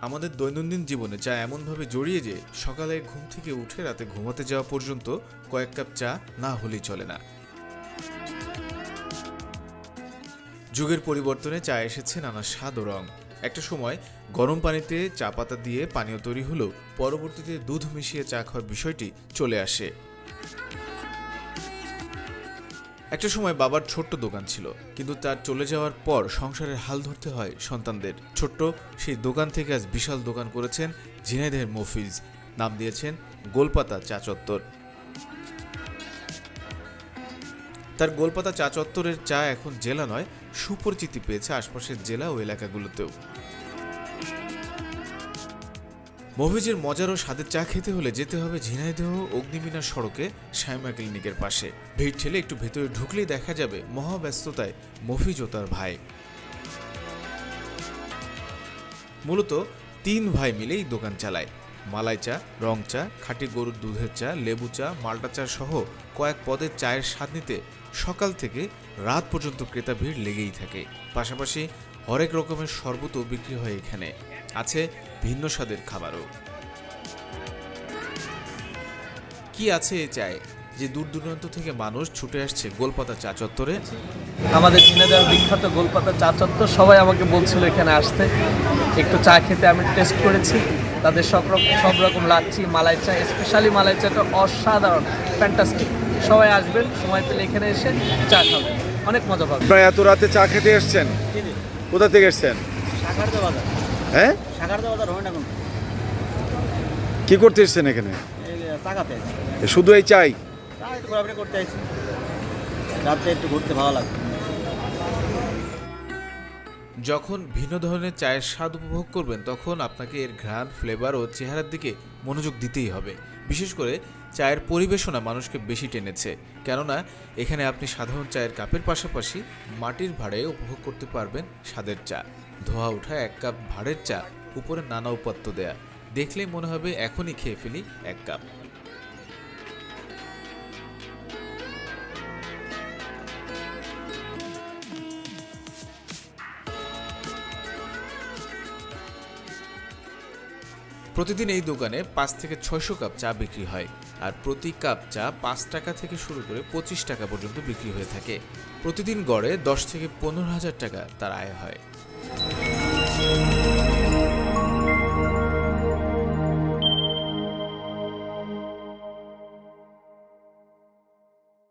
আমাদের দৈনন্দিন জীবনে চা এমনভাবে জড়িয়ে যে সকালে ঘুম থেকে উঠে রাতে ঘুমাতে যাওয়া পর্যন্ত কয়েক কাপ চা না হলেই চলে না। যুগের পরিবর্তনে চা এসেছে নানা স্বাদ ও রং। একটা সময় গরম পানিতে চা পাতা দিয়ে পানীয় তৈরি হলেও পরবর্তীতে দুধ মিশিয়ে চা খাওয়ার বিষয়টি চলে আসে। একটা সময় বাবার ছোট্ট দোকান ছিল, কিন্তু তার চলে যাওয়ার পর সংসারের হাল ধরতে হয় সন্তানদের। ছোট্ট সেই দোকান থেকে আজ বিশাল দোকান করেছেন ঝিনাইদের মফিজ, নাম দিয়েছেন গোলপাতা চা চত্বর। তার গোলপাতা চা চত্বরের চা এখন জেলা নয়, সুপরিচিতি পেয়েছে আশপাশের জেলা ও এলাকাগুলোতেও। মভিজের মজার ও স্বাদের চা খেতে হলে যেতে হবে ঝিনাইদহ অগ্নিমিনা সড়কে শ্যামা ক্লিনিকের পাশে। ভিড় ঠেলে একটু ভেতরে ঢুকলেই দেখা যাবে মহাব্যস্ততায় মফিজ ও তার ভাই। মূলত তিন ভাই মিলেই দোকান চালায়। মালাই চা, রং চা, খাঁটি গরুর দুধের চা, লেবু চা মাল্টা চা সহ কয়েক পদের চায়ের স্বাদ নিতে সকাল থেকে রাত পর্যন্ত ক্রেতা ভিড় লেগেই থাকে। পাশাপাশি হরেক রকমের শরবতও বিক্রি হয় এখানে। আছে ভিন্ন স্বাদের খাবারও। কি আছে এই চায় যে দূর দূরান্ত থেকে মানুষ ছুটে আসছে গোলপাতা চা চত্বরে? আমাদের ঝিনাইদহ বিখ্যাত গোলপাতা চা চত্বর সবাই আমাকে বলছিল এখানে আসতে। একটু চা খেতে আমি টেস্ট করেছি। তাদের সব রকম সব রকম লাচ্ছি মালাই চা স্পেশালি মালাই চাটা অসাধারণ ফ্যান্টাস্টিক সবাই আসবেন সময় পেলে এখানে এসে চা খাবেন। অনেক মজা পাবেন। প্রায় এত রাতে চা খেতে এসছেন? কোথা থেকে এসছেন? সাকারদা বাজার। হ্যাঁ? কি করতে এসছেন এখানে? এই টাকাতে এ শুধু এই চাই? ঘোরাফেরা করতে আইছি। রাতে একটু ঘুরতে ভালো লাগে। যখন ভিন্ন ধরনের চায়ের স্বাদ উপভোগ করবেন তখন আপনাকে এর ঘ্রাণ ফ্লেভার ও চেহারার দিকে মনোযোগ দিতেই হবে। বিশেষ করে চায়ের পরিবেশনা মানুষকে বেশি টেনেছে। কেননা, এখানে আপনি সাধারণ চায়ের কাপের পাশাপাশি মাটির ভাড়ে উপভোগ করতে পারবেন স্বাদের চা। ধোয়া ওঠা এক কাপ ভাড়ের চা, উপরে নানা উপাত্ত দেয়া। দেখলে মনে হবে এখনই খেয়ে ফেলি এক কাপ। প্রতিদিন এই দোকানে পাঁচ থেকে ছয়শো কাপ চা বিক্রি হয় আর প্রতি কাপ চা পাঁচ টাকা থেকে শুরু করে পঁচিশ টাকা পর্যন্ত বিক্রি হয়ে থাকে। প্রতিদিন গড়ে দশ থেকে পনেরো হাজার টাকা তার আয় হয়।